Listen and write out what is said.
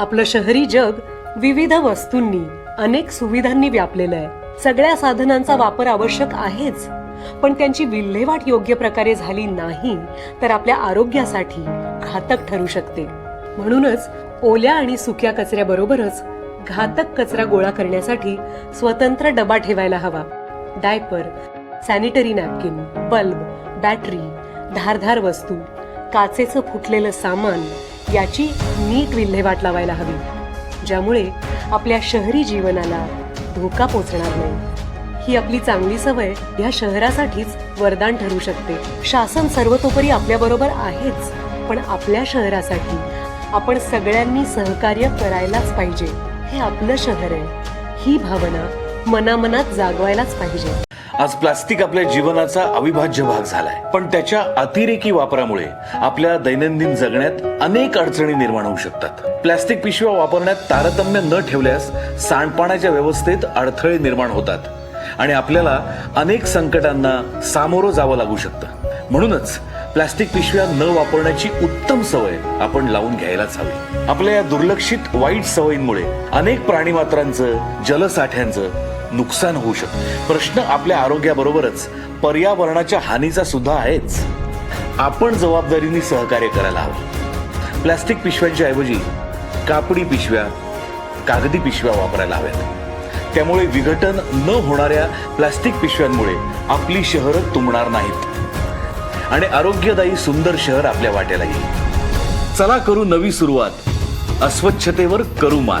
आपलं शहरी जग विविध वस्तूंनी अनेक सुविधांनी व्यापलेलं आहे. सगळ्या साधनांचा वापर आवश्यक आहेच पण त्यांची विल्हेवाट योग्य प्रकारे झाली नाही तर आपल्या आरोग्यासाठी घातक ठरू शकते. म्हणूनच ओल्या आणि सुक्या कचऱ्याबरोबरच घातक कचरा गोळा करण्यासाठी स्वतंत्र डबा ठेवायला हवा. Diaper sanitary napkin bulb battery धारधार वस्तू काचेचं फुटलेलं सामान याची नीट विल्हेवाट लावायला हवी ज्यामुळे आपल्या शहरी जीवनाला धोका पोचणार नाही. ही आपली चांगली सवय या शहरासाठीच वरदान ठरू शकते. शासन सर्वतोपरी आपल्याबरोबर आहेच पण आपल्या शहरासाठी आपण सगळ्यांनी सहकार्य करायलाच पाहिजे. हे आपलं शहर आहे. ही भावना मनामनात जागवायलाच पाहिजे. आज प्लास्टिक आपल्या जीवनाचा अविभाज्य भाग झालाय. पण त्याच्या अतिरेकी वापरामुळे आपल्या दैनंदिन जगण्यात अनेक अडचणी निर्माण होऊ शकतात. प्लास्टिक पिशव्या वापरण्यात तारतम्य न ठेवल्यास सांडपाण्याच्या व्यवस्थेत अडथळे निर्माण होतात आणि आपल्याला अनेक संकटांना सामोरं जावं लागू शकतं. म्हणूनच प्लास्टिक पिशव्या न वापरण्याची उत्तम सवय आपण लावून घ्यायलाच हवी. आपल्या या दुर्लक्षित वाईट सवयींमुळे अनेक प्राणीमात्रांचं जलसाठ्यांचं नुकसान होऊ शकतं. प्रश्न आपल्या आरोग्याबरोबरच पर्यावरणाच्या हानीचा सुद्धा आहेच. आपण जबाबदारीने सहकार्य करायला हवं. प्लास्टिक पिशव्यांच्या ऐवजी कापडी पिशव्या कागदी पिशव्या वापरायला हव्यात. त्यामुळे विघटन न होणाऱ्या प्लास्टिक पिशव्यांमुळे आपली शहरं तुंबणार नाहीत. आणि आरोग्यदायी सुंदर शहर आपल्या वाट्याला येईल. चला करू नवी सुरुवात. अस्वच्छतेवर करू मात